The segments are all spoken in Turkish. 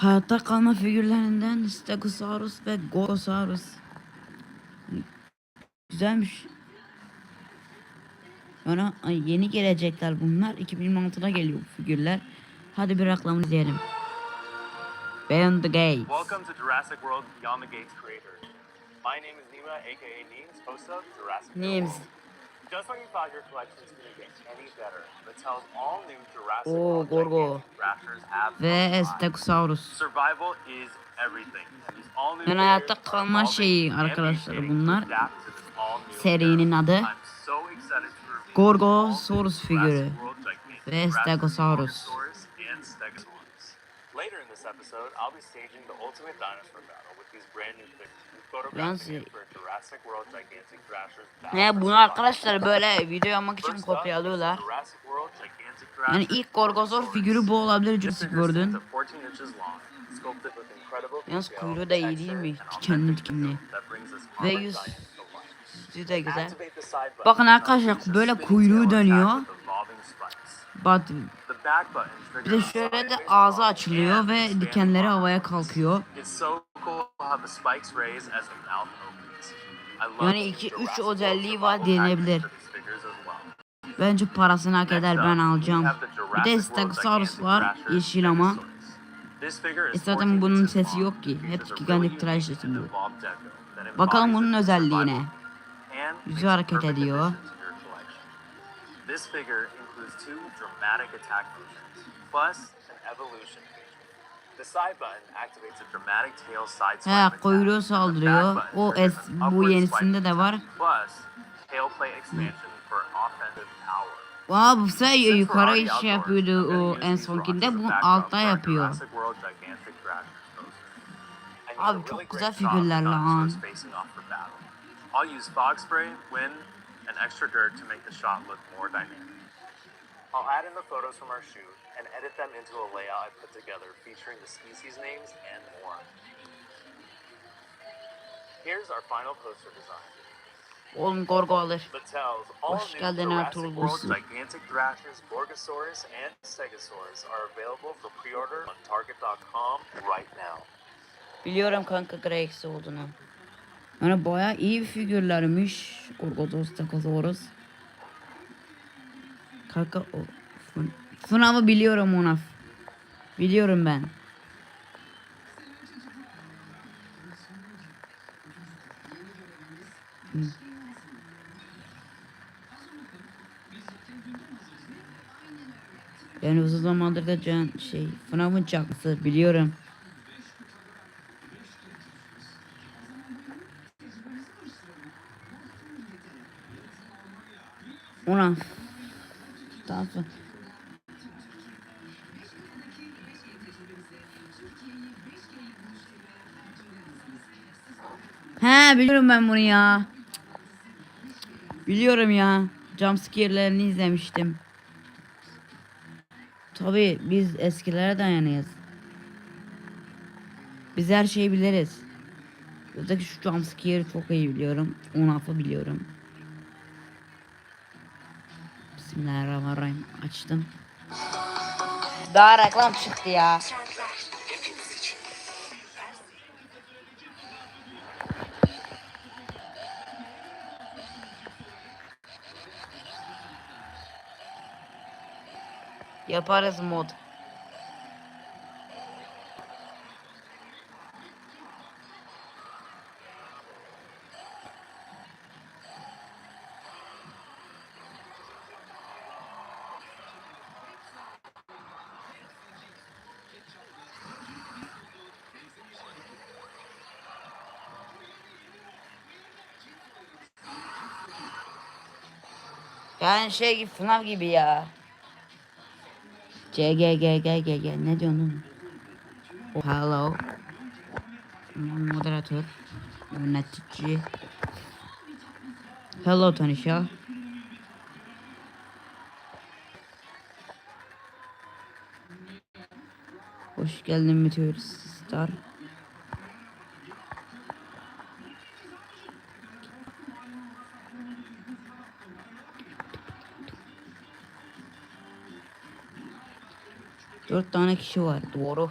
Hayatta kalma figürlerinden Stegosaurus ve Gorgosaurus. Güzelmiş. Yani ay, yeni gelecekler bunlar. 2026'da geliyor bu figürler. Hadi bir reklamını izleyelim. Beyond the Gates. Welcome to Jurassic World Beyond the Gates creators. My name is Nima, aka Neems, host of Jurassic Neems. Just when you thought your collections couldn't get any better, Mattel's all new Jurassic Oo, World Gorgo. Ve arrived. Stegosaurus. Survival is everything. And these all new Yani hayatta kalma şeyi arkadaşlar bunlar. Serinin adı Gorgosaurus figürü ve Stegosaurus. Later in this episode, I'll be staging the ultimate dinosaur battle with these brand new figures. Thrashers Ne bunu arkadaşlar böyle video yapmak için kopyalıyorlar. Yani ilk Gorgosaur figürü bu olabilir Jurassic World'un. at 14 inches long, sculpted with incredible Yalnız kuyruğu da iyi değil mi? Dikenli dikenli. Ve yüz de güzel. Bakın arkadaşlar, böyle kuyruğu dönüyor. Button bir de şöyle de ağzı açılıyor ve dikenleri havaya kalkıyor. Yani iki- üç özelliği var well. Bence parasını hak eder ben alacağım. Bir de Stegosaurus var yeşil ama. E zaten 14 bunun sesi yok ki. Hep gigantic trash sesi bu. Bakalım bunun özelliğine. Yüzü hareket ediyor. Dramatic attack motions, plus an evolution. The side button activates a dramatic tail side He kuyruğu saldırıyor. O es bu yenisinde de var. Plus, tail plate expansion for offensive power. Vaa bu sefer yukarı iş outdoors, yapıyordu o en sonkinde rocks as a bu backdrop altta yapıyor. Abi çok güzel figürler lan. I'll use fog spray, wind, and extra dirt to make the shot look more dynamic. I'll add in the photos from our shoot and edit them into a layout I put together featuring the species names and more. Here's our final poster design. Oğlum Gorgo alır. Hoş geldin Ertuğrul World Bursu. Gigantic Thrashers, Gorgosaurus, and Stegosaurus are available for pre-order on Target.com right now. Biliyorum kanka Grex olduğunu. Yani baya iyi figürlermiş. Gorgosaurus, Stegosaurus. Kanka o. Fun- Funav'ı biliyorum Munaf. Biliyorum ben. Yani uzun zamandır da can şey Funav'ın çaklısı biliyorum. Ulan. Sonra. He biliyorum ben bunu ya. Biliyorum ya. Jumpscare'lerini izlemiştim. Tabi biz eskilere dayanıyız. Biz her şeyi biliriz. Buradaki şu jumpscare'ı çok iyi biliyorum. Onu affı biliyorum. Bismillahirrahmanirrahim. Açtım. Daha reklam çıktı ya. Yaparız mod. Yani şey gibi FNAF gibi ya. C G G G G G ne diyorsun hello. Moderatör. Yönetici. Hello Tanisha. Hoş geldin Meteor Star. Dört tane kişi var. Doğru.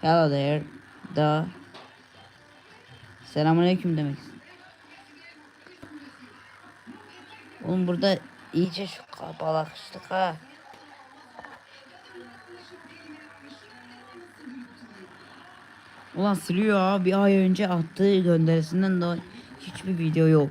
Hello there. Da. Selamünaleyküm demek. Oğlum burada iyice şu kabalakıştık ha. Ulan siliyor ha. Bir ay önce attığı gönderisinden daha hiçbir video yok.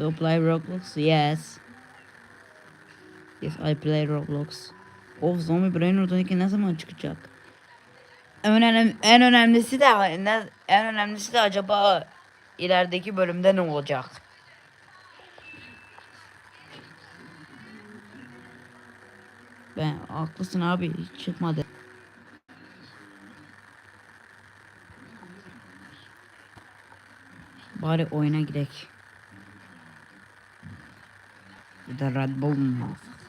So play Roblox? Yes. Yes, I play Roblox. Of Zombie Brain Road'daki ne zaman çıkacak? En, önem, en önemlisi de en önemlisi de acaba ilerideki bölümde ne olacak? Ben haklısın abi çıkmadı. Bari oyuna gidek. Bir de Red Bull mu alsak?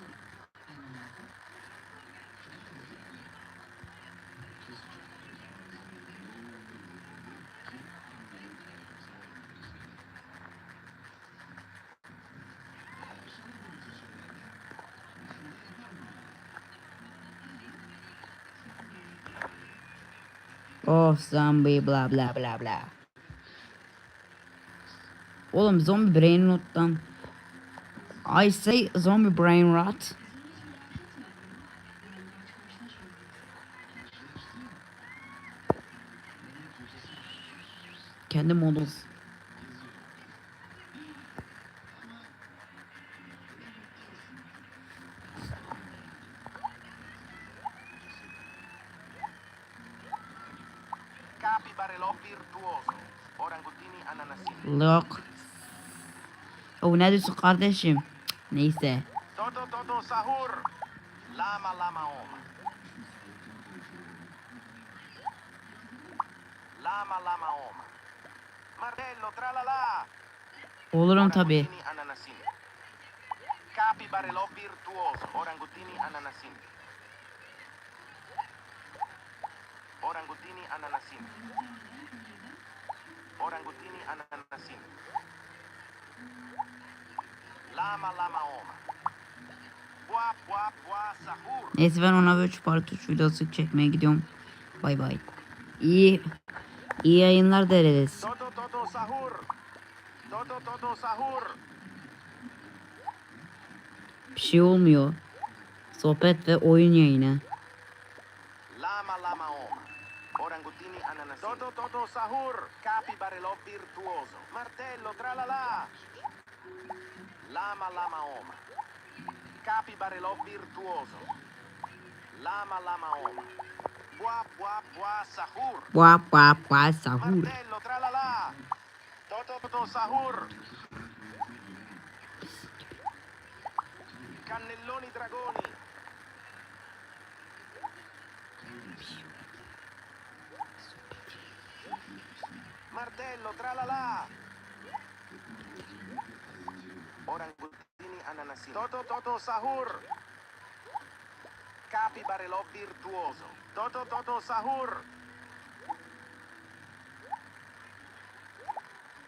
Oh zombie bla bla bla bla. Oğlum zombie brain rot'tan I say zombie brain rot. Kendi ananasini. Look. Oh ne diyorsun kardeşim? Neyse. Toto toto sahur. Lama lama oma. Lama lama oma. Martello tralala. Olurum tabi. Orangutini ananasini. Capibarello virtuoso. Orangutini ananasini. Orangutini ananasini. Orangutini ananasini. Lama lama oma. Bua bua bua sahur. Neyse ben ona böyle part 3 videosu çekmeye gidiyorum. Bay bay. İyi. İyi yayınlar dileriz. Toto toto sahur. Toto toto sahur. Bir şey olmuyor. Sohbet ve oyun yayını. Lama lama oma. Orangutini ananasini. Toto toto sahur. Capibarello virtuoso. Martello tralala. Lama lama oma. Capibarello virtuoso. Lama lama oma. Bua bua bua sahur. Bua bua bua sahur. Martello tralala. Toto toto sahur. Cannelloni dragoni. Martello tralala. Orangutini ananasini. Toto toto sahur. Capibarello virtuoso. Toto toto sahur.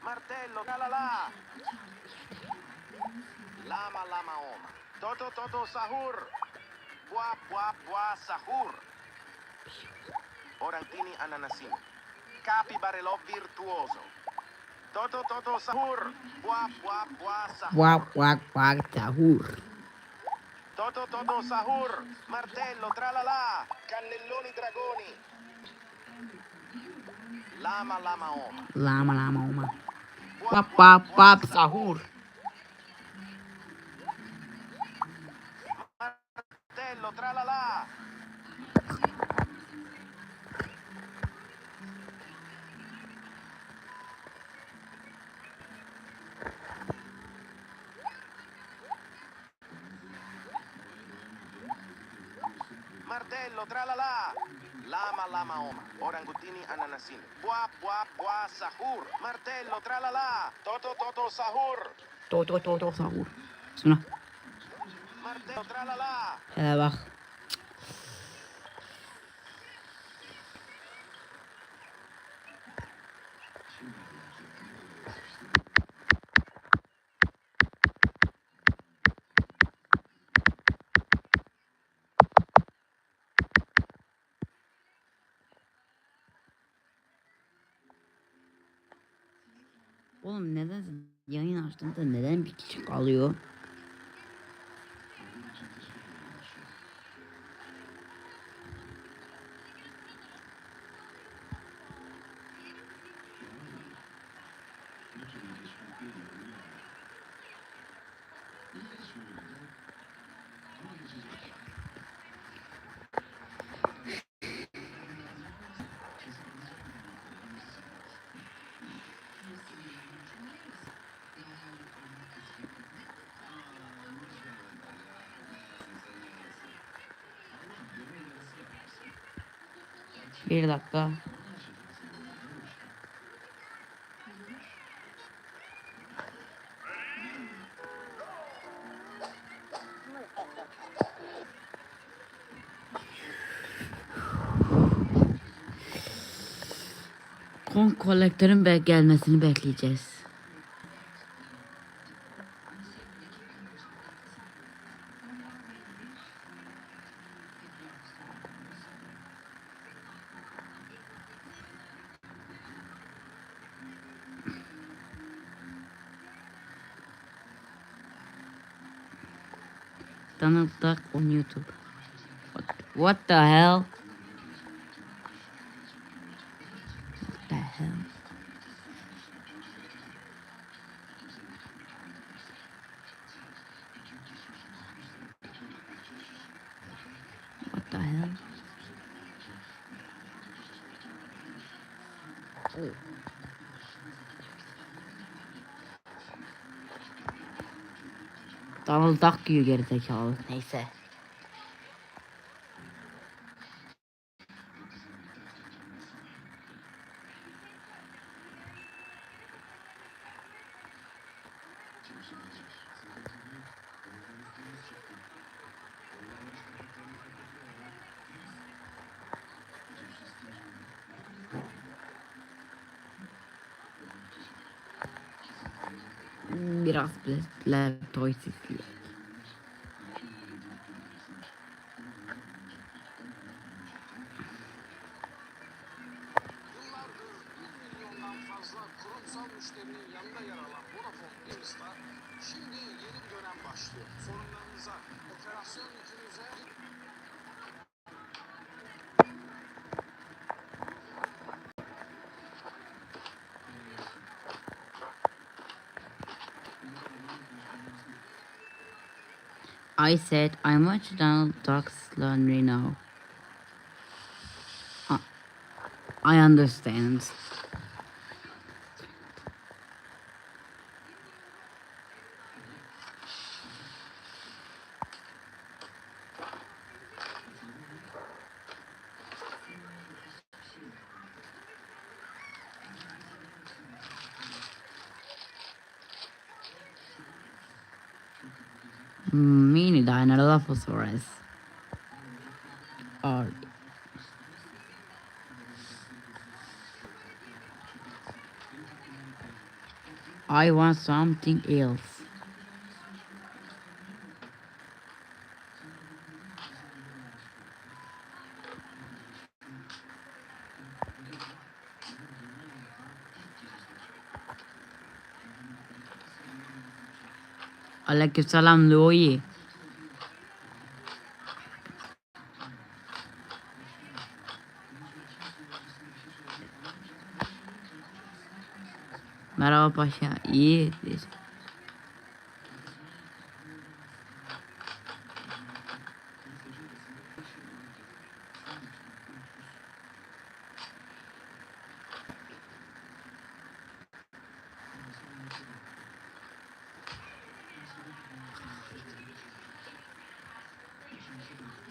Martello, calala. Lama, lama, oma. Toto, toto, sahur. Bua, bua, bua, sahur. Orangutini ananasini. Capibarello virtuoso. Toto, toto, sahur. Bua, bua, bua, sahur. Bua bua bua sahur. Toto, toto, sahur. Martello, tralala. Cannelloni dragoni. Lama, lama, oma. Lama lama oma. Bua bua bua sahur. Martello, tralala. Martello, tralala. Lama, lama, oma. Orangutini, ananasini. Bua, bua, bua, sahur. Martello, tralala. Toto, toto, sahur. To to to to sahur. Bismillah. Martello, tralala. Hele bak. Oğlum neden yayın açtığımda neden bir kişi kalıyor? Bir dakika. Kon kolektörün gelmesini bekleyeceğiz. Donald Duck on YouTube. What, what the hell? What the hell? What the hell? Oh. Donald Duck gibi gerizekalı. Neyse. mi raz, ble, I said I watch Donald Duck's laundry now. Uh, I understand. Dinolophosaurus. Or uh, I want something else. Aleykümselam Louis. Merhaba paşa. İyidir.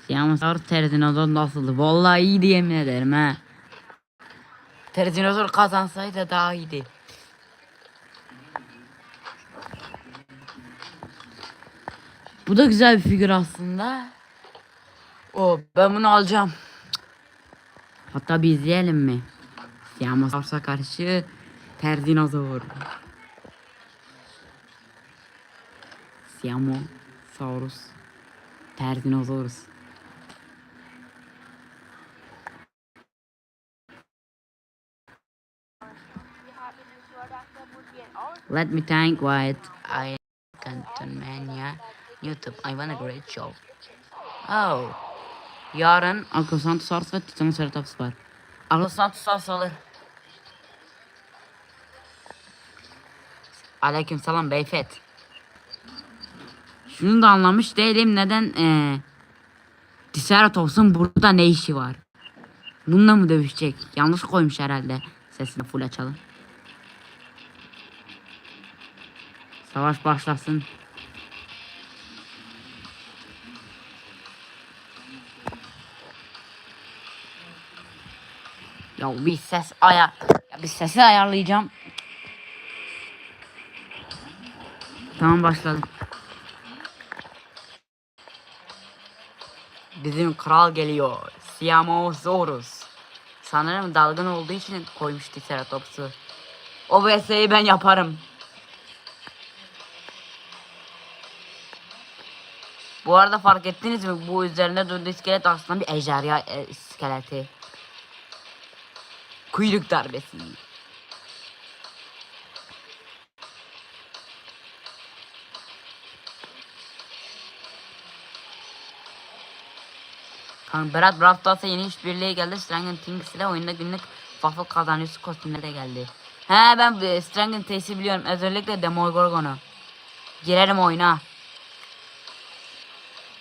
Siyahmasar Terzinozor nasıldı? Vallahi iyiydi yemin ederim ha. Terzinozor kazansaydı daha iyiydi. Bu da güzel bir figür aslında. O ben bunu alacağım. Hatta bir izleyelim mi? Siyahmasar'a karşı Terzinozor. Haben in Florida Let me thank White. I Canton Mania. YouTube. I want a great show. Oh. Yarın Akıl Santos Ars ve Titan Ceratops var. Akıl Santos Ars alır. Aleyküm selam beyfet. Şunu da anlamış değilim neden eee Triceratops'un burada ne işi var? Bununla mı dövüşecek? Yanlış koymuş herhalde. Sesini full açalım. Savaş başlasın. Ya bir ses ayar. Ya bir sesi ayarlayacağım. Tamam başladım. Bizim kral geliyor. Siamosaurus. Sanırım dalgın olduğu için koymuş Triceratops'u. O VS'yi ben yaparım. Bu arada fark ettiniz mi? Bu üzerinde durduğu iskelet aslında bir ejderha e, iskeleti. Kuyruk darbesi. Kanka Berat Brawl Stars'a yeni işbirliği geldi. Stranger Things ile oyunda günlük waffle kazanıyorsu kostümleri de geldi. He ben e, Stranger Things'i biliyorum. Özellikle Demogorgon'u. Girerim oyuna.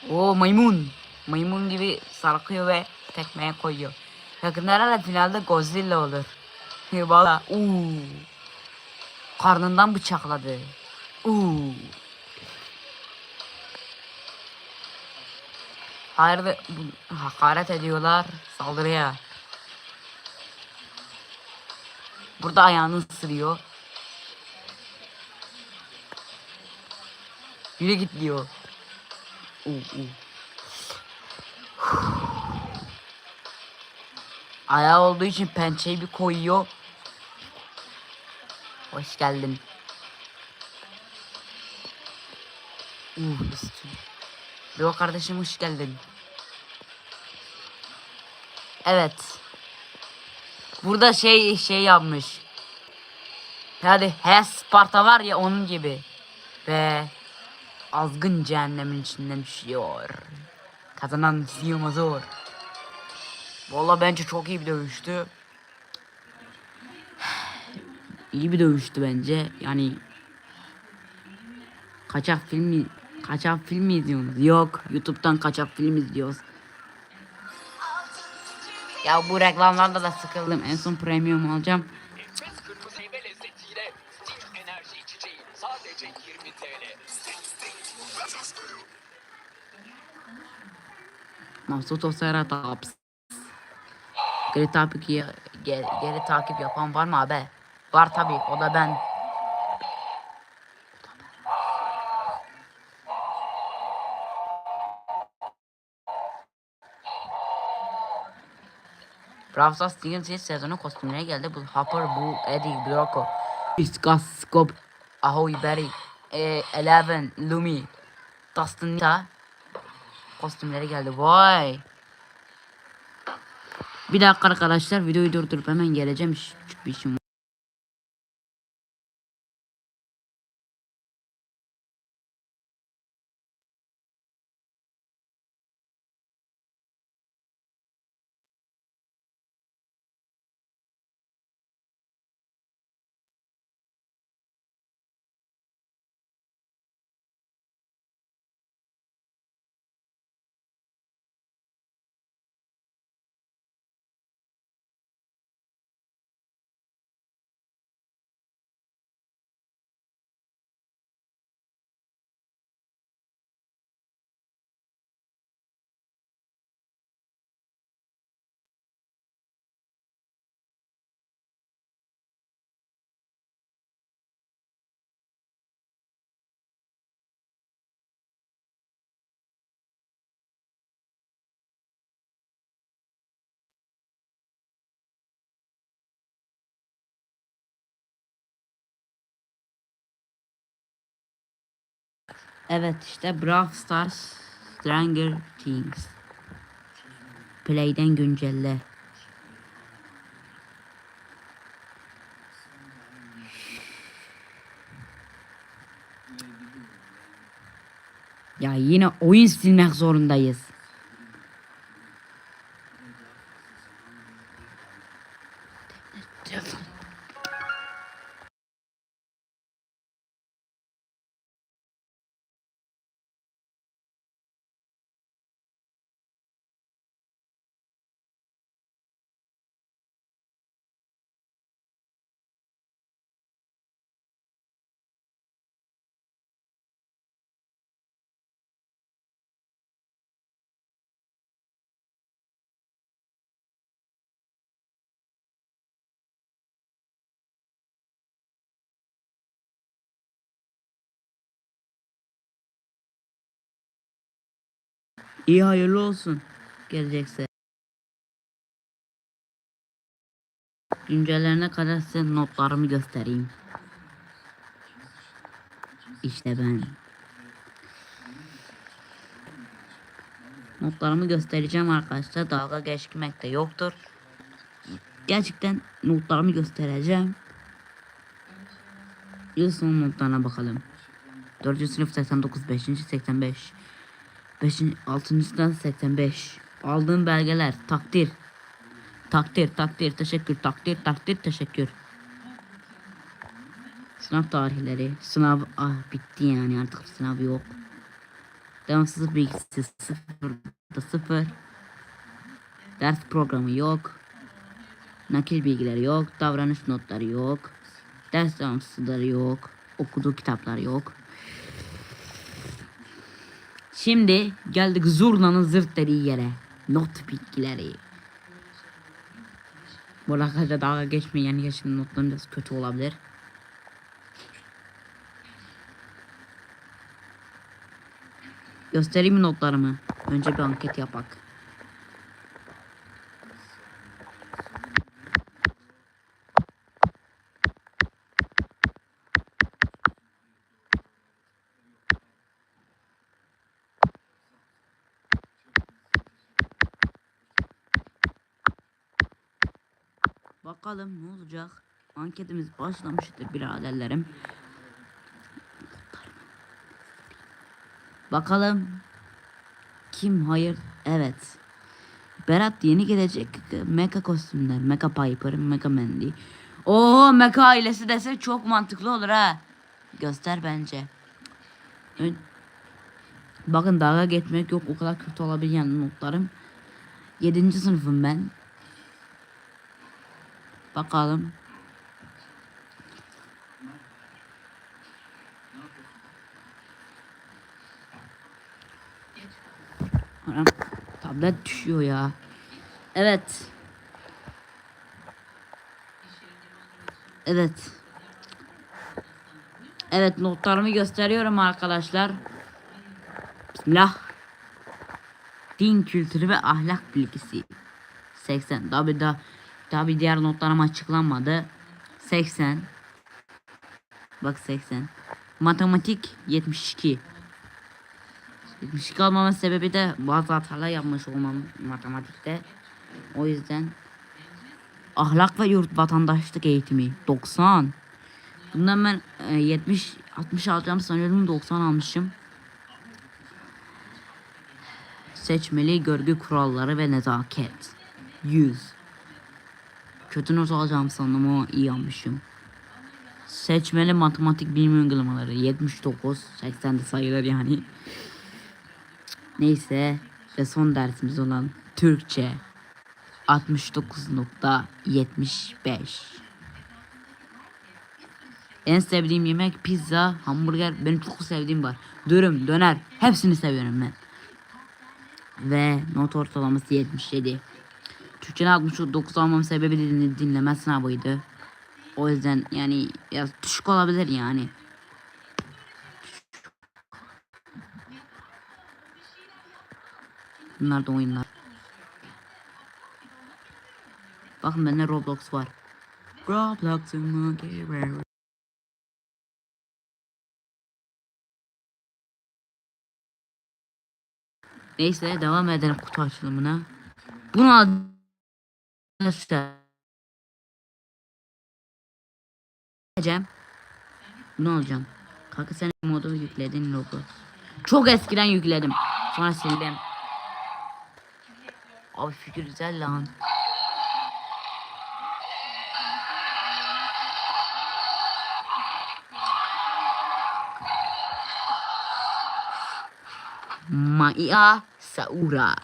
O maymun. Maymun gibi sarkıyor ve tekmeye koyuyor. Yakında herhalde finalde Godzilla olur. Valla. Uuu. Karnından bıçakladı. Uuu. Hayır hakaret ediyorlar saldırıya. Burada ayağını ısırıyor. Yürü git diyor. Uh, uh. Ayağı olduğu için pençeyi bir koyuyor. Hoş geldin. Uh, üstüne. Yo kardeşim hoş geldin. Evet. Burada şey şey yapmış. Hadi he Sparta var ya onun gibi. Ve azgın cehennemin içinden düşüyor. Kazanan Siyomazor. Valla bence çok iyi bir dövüştü. iyi bir dövüştü bence. Yani kaçak filmi kaçak film mi izliyorsunuz? Yok, YouTube'dan kaçak film izliyoruz. Ya bu reklamlarda da sıkıldım. En son premium alacağım. Enfes kırmızı meyve Geri takip, geri, geri takip yapan var mı abi? Var tabi o da ben. Brawl Stars ses sezonu kostümleri geldi. Bu Hopper, Bull, Eddie, Broco, Discuss, Scope, Ahoy, Berry, e, Eleven, Lumi, Dustin, Nita kostümleri geldi. Vay. Bir dakika arkadaşlar videoyu durdurup hemen geleceğim. Küçük bir işim Evet işte Brawl Stars Stranger Things. Play'den güncelle. Ya yine oyun silmek zorundayız. İyi hayırlı olsun. Gelecekse. Güncellerine kadar size notlarımı göstereyim. İşte ben. Notlarımı göstereceğim arkadaşlar. Dalga geçmek de yoktur. Gerçekten notlarımı göstereceğim. Yıl sonu notlarına bakalım. 4. sınıf 89, 5. 85. 5. 6. sınıf 85. Aldığım belgeler takdir. Takdir, takdir, teşekkür, takdir, takdir, teşekkür. Sınav tarihleri. Sınav ah bitti yani artık sınav yok. Devamsızlık bilgisi sıfırda sıfır. Ders programı yok. Nakil bilgileri yok. Davranış notları yok. Ders devamsızlıkları yok. Okuduğu kitaplar yok. Şimdi geldik zurnanın zırt dediği yere. Not bilgileri. Bu arkadaşlar dalga geçmeyin yani yaşın notlarım biraz kötü olabilir. Göstereyim mi notlarımı? Önce bir anket yapak. Bakalım ne olacak? Anketimiz başlamıştır biraderlerim. Bakalım kim hayır evet. Berat yeni gelecek Mecha kostümler. Mecha Piper, Mecha Mandy. Oo Mecha ailesi dese çok mantıklı olur ha. Göster bence. Bakın dalga geçmek yok o kadar kötü olabilir yani notlarım. 7. sınıfım ben. Bakalım. Anam tablet düşüyor ya. Evet. Evet. Evet notlarımı gösteriyorum arkadaşlar. Bismillah. Din kültürü ve ahlak bilgisi. 80. Tabi da tabi diğer notlarım açıklanmadı. 80. Bak 80. Matematik 72. 72 almamın sebebi de bazı hatalar yapmış olmam matematikte. O yüzden ahlak ve yurt vatandaşlık eğitimi 90. Bundan ben e, 70 60 alacağım sanıyordum 90 almışım. Seçmeli görgü kuralları ve nezaket 100. Kötü not alacağım sandım ama iyi almışım. Seçmeli matematik bilim uygulamaları 79 80 de sayılır yani. Neyse ve son dersimiz olan Türkçe 69.75 En sevdiğim yemek pizza, hamburger, benim çok sevdiğim var. Dürüm, döner, hepsini seviyorum ben. Ve not ortalaması 77. Türkçe'nin 69 almam sebebi de din- dinleme sınavıydı. O yüzden yani biraz düşük olabilir yani. Bunlar da oyunlar. Bakın bende Roblox var. Geri Neyse devam edelim kutu açılımına. Bunu arkadaşlar. Alacağım. Bunu alacağım. Kanka sen modu yükledin Roblox. Çok eskiden yükledim. Sonra sildim. Abi fikir güzel lan. Maya Saura.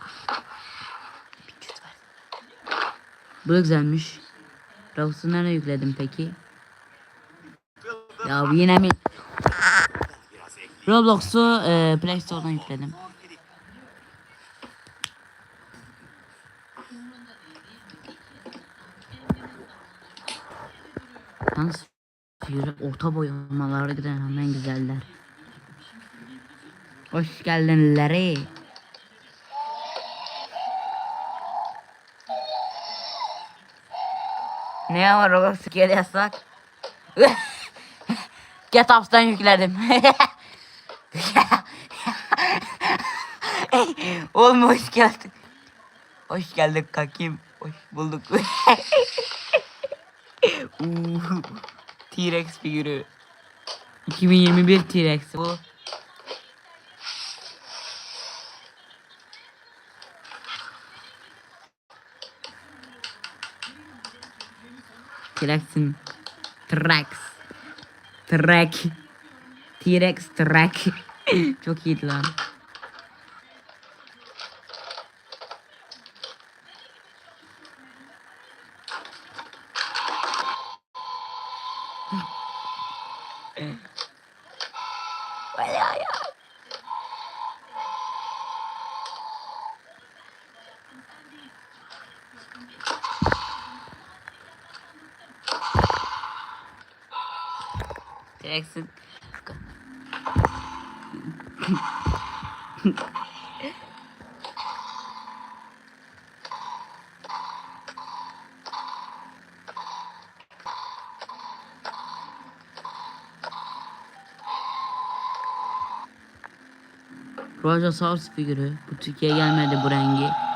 Bu da güzelmiş. Ravus'u nereye yükledim peki? Ya yine mi? Roblox'u e, Play Store'dan yükledim. Yalnız figürü orta boy olmaları giden hemen güzeller. Hoş geldin Larry. Ne var Roblox Türkiye'de yasak? GetUps'tan yükledim. Oğlum hoş geldin. Hoş geldik kakim. Hoş bulduk. T-Rex figürü. 2021 T-Rex bu. T-Rex'in T-Rex. Trek. T-Rex Trek. Çok iyiydi lan. Bayağı ya. T-Rex'in Rajasaurus figürü. Bu Türkiye'ye gelmedi bu rengi.